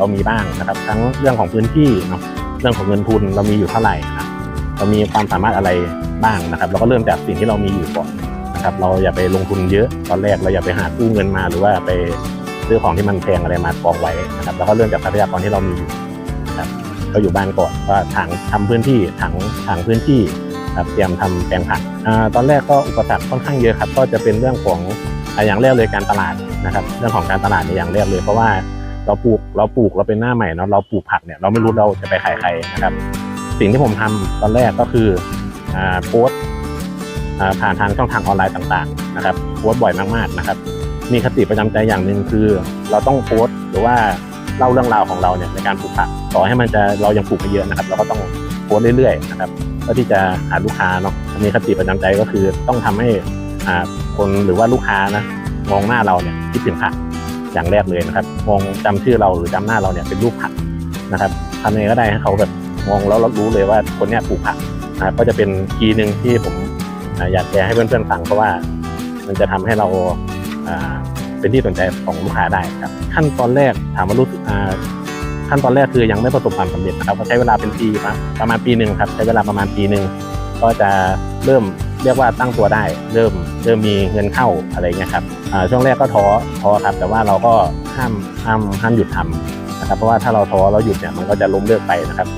เรามีบ้างนะครับ ทั้งเรื่องของพื้นที่เนาะเรื่องของเงินทุนเรามีอยู่เท่าไหร่นะเรามีความสามารถอะไรบ้างนะครับ เราก็เริ่มจากสิ่งที่เรามีอยู่ก่อนนะครับ เราอย่าไปลงทุนเยอะตอนแรกเราอย่าไปหากู้เงินมาหรือว่าไปซื้อของที่มันแพงอะไรมากองไว้นะครับ แล้วก็เริ่มจากทรัพยากรที่เรามีอยู่นะครับก็อยู่บ้านก่อนก็ถังทำพื้นที่ถังถังพื้นที่ครับเตรียมทำแปลงผักอ่าตอนแรกก็อุปสรรคค่อนข้างเยอะครับ ก็จะเป็นเรื่องของอ่าอย่างแรกเลยการตลาดนะครับ เรื่องของการตลาดในอย่างแรกเลยเพราะว่า เราปลูกเราปลูกเราเป็นหน้าใหม่เนาะเราปลูกผักเนี่ยเราไม่รู้เราจะไปขายใครนะครับ สิ่งที่ผมทำตอนแรกก็คืออโพสผ่านทางช่องทางออนไลน์ต่างๆนะครับโพสบ่อยมากๆนะครับ มีคติประจำใจอย่างหนึ่งคือ เราต้องโพสหรือว่าเล่าเรื่องราวของเราเนี่ยในการปลูกผักต่อให้มันจะเรายังปลูกไม่เยอะนะครับ เราก็ต้องโพสเรื่อยๆนะครับเพื่อที่จะหาลูกค้าเนาะมีคติประจำใจก็คือต้องทำให้คนหรือว่าลูกค้านะมองหน้าเราเนี่ยคิดถึงผัก อย่างแรกเลยนะครับ มองจำชื่อเราหรือจำหน้าเราเนี่ยเป็นรูปผักนะครับทำยังไงก็ได้ให้เขาแบบมองแล้วเรารู้เลยว่าคนเนี้ยปลูกผักนะครับก็จะเป็นคีย์หนึ่งที่ผมอยากแชร์ให้เพื่อนๆฟังเพราะว่ามันจะทำให้เราอ่าเป็นที่สนใจของลูกค้าได้ครับ ขั้นตอนแรกถามว่ารู้สึกอ่าขั้นตอนแรกคือยังไม่ประสบความสำเร็จนะครับก็ใช้เวลาเป็นปีครับประมาณปีหนึ่งครับใช้เวลาประมาณปีหนึ่งก็จะเริ่ม เรียกว่าตั้งตัวได้ เริ่มเริ่มมีเงินเข้าอะไรเงี้ยครับช่วงแรกก็ท้อท้อครับ แต่ว่าเราก็ห้ามห้ามห้ามหยุดทำนะครับเพราะว่าถ้าเราท้อเราหยุดเนี่ยมันก็จะล้มเลิกไปนะครับ